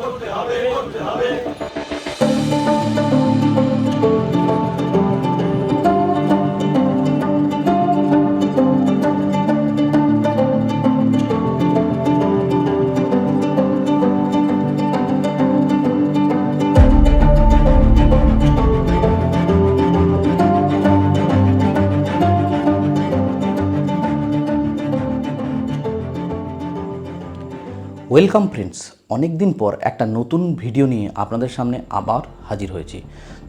করতে হবে করতে হবে। ওয়েলকাম ফ্রেন্ডস অনেক দিন পর একটা নতুন ভিডিও নিয়ে আপনাদের সামনে আবার হাজির হয়েছি।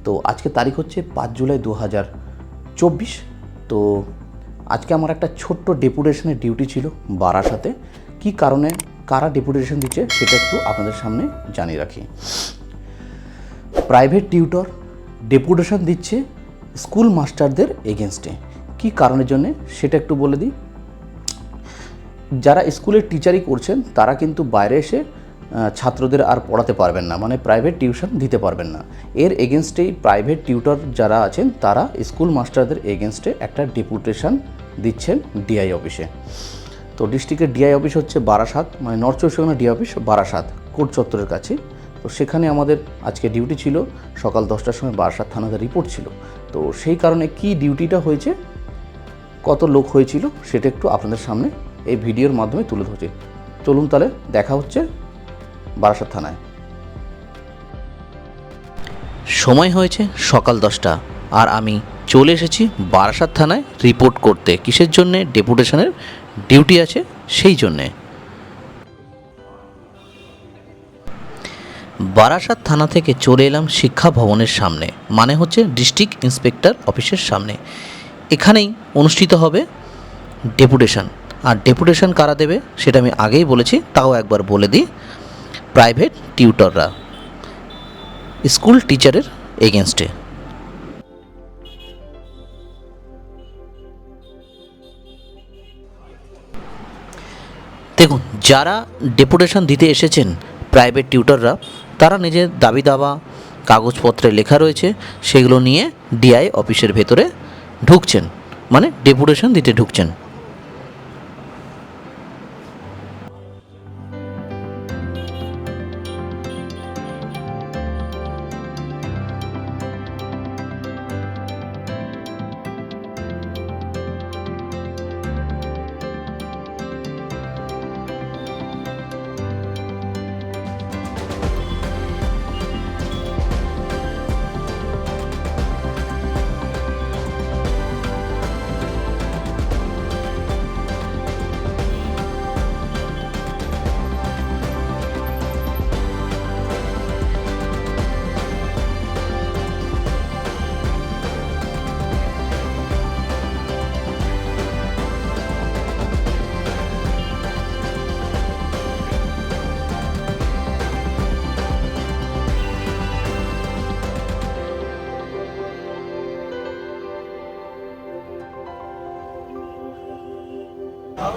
তো আজকে তারিখ হচ্ছে পাঁচ জুলাই দু হাজার চব্বিশ। তো আজকে আমার একটা ছোট্ট ডেপুটেশনের ডিউটি ছিল বারাসাতে। কি কারণে কারা ডেপুটেশন দিচ্ছে সেটা একটু আপনাদের সামনে জানিয়ে রাখি। প্রাইভেট টিউটর ডেপুটেশন দিচ্ছে স্কুল মাস্টারদের এগেনস্টে কি কারণের জন্য সেটা একটু বলে দিই। যারা স্কুলের টিচারই করছেন, তারা কিন্তু বাইরে এসে ছাত্রদের আর পড়াতে পারবেন না মানে প্রাইভেট টিউশন দিতে পারবেন না। এর এগেনস্টেই প্রাইভেট টিউটর যারা আছেন, তারা স্কুল মাস্টারদের এগেনস্টে একটা ডেপুটেশন দিচ্ছেন ডিআই অফিসে তো ডিস্ট্রিক্টের ডিআই অফিস হচ্ছে বারাসাত মানে নর্থ চব্বিশ Pargana DI office Barasat, court চত্বরের কাছে। তো সেখানে আমাদের আজকে ডিউটি ছিল, সকাল দশটার সময় বারাসাত থানাতে রিপোর্ট ছিল। তো সেই কারণে কি ডিউটিটা হয়েছে, কত লোক হয়েছিল, সেটা একটু আপনাদের সামনে এই ভিডিওর মাধ্যমে তুলে ধরছি। চলুন তাহলে দেখা হচ্ছে বারাসাত থানায়। সময় হয়েছে সকাল দশটা, আর আমি চলে এসেছি বারাসাত থানায় রিপোর্ট করতে। কিসের জন্যে? ডেপুটেশনের ডিউটি আছে সেই জন্যে। বারাসাত থানা থেকে চলে এলাম শিক্ষা ভবনের সামনে মানে হচ্ছে ডিস্ট্রিক্ট ইন্সপেক্টর অফিসের সামনে। এখানেই অনুষ্ঠিত হবে ডেপুটেশন। আর ডেপুটেশন কারা দেবে সেটা আমি আগেই বলেছি, তাও একবার বলে দিই প্রাইভেট টিউটররা স্কুল টিচারের এগেনস্টে দেখুন, যারা ডেপুটেশন দিতে এসেছেন প্রাইভেট টিউটররা তারা নিজের দাবি দাবা, কাগজপত্রে লেখা রয়েছে, সেগুলো নিয়ে ডিআই অফিসের ভেতরে ঢুকছেন মানে ডেপুটেশন দিতে ঢুকছেন।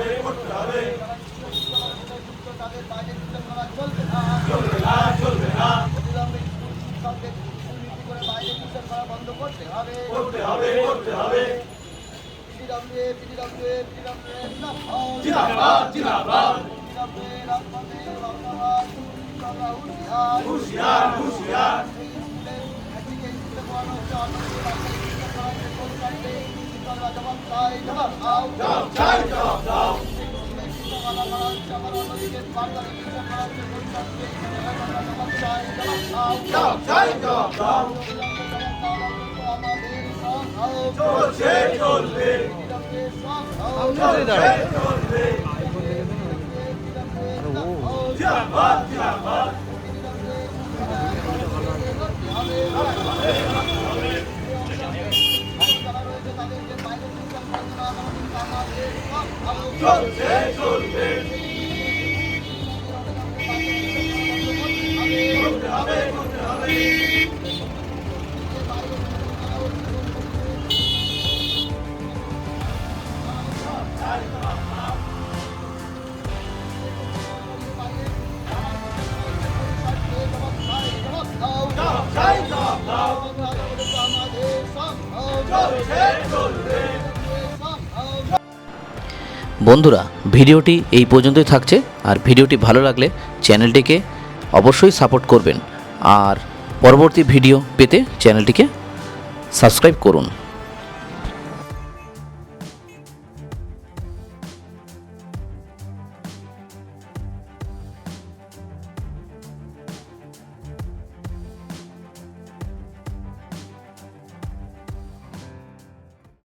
হবে করতে হবে তাদের বাইরে চলবে করা বন্ধ করতে হবে করতে হবে করতে হবে জিন্দাবাদ চলছে চলবে চলবে ও জামাত জামাত বন্ধুরা, ভিডিওটি এই পর্যন্তই থাকছে। আর ভিডিওটি ভালো লাগলে চ্যানেলটিকে অবশ্যই সাপোর্ট করবেন। আর পরবর্তী ভিডিও পেতে চ্যানেলটিকে সাবস্ক্রাইব করুন।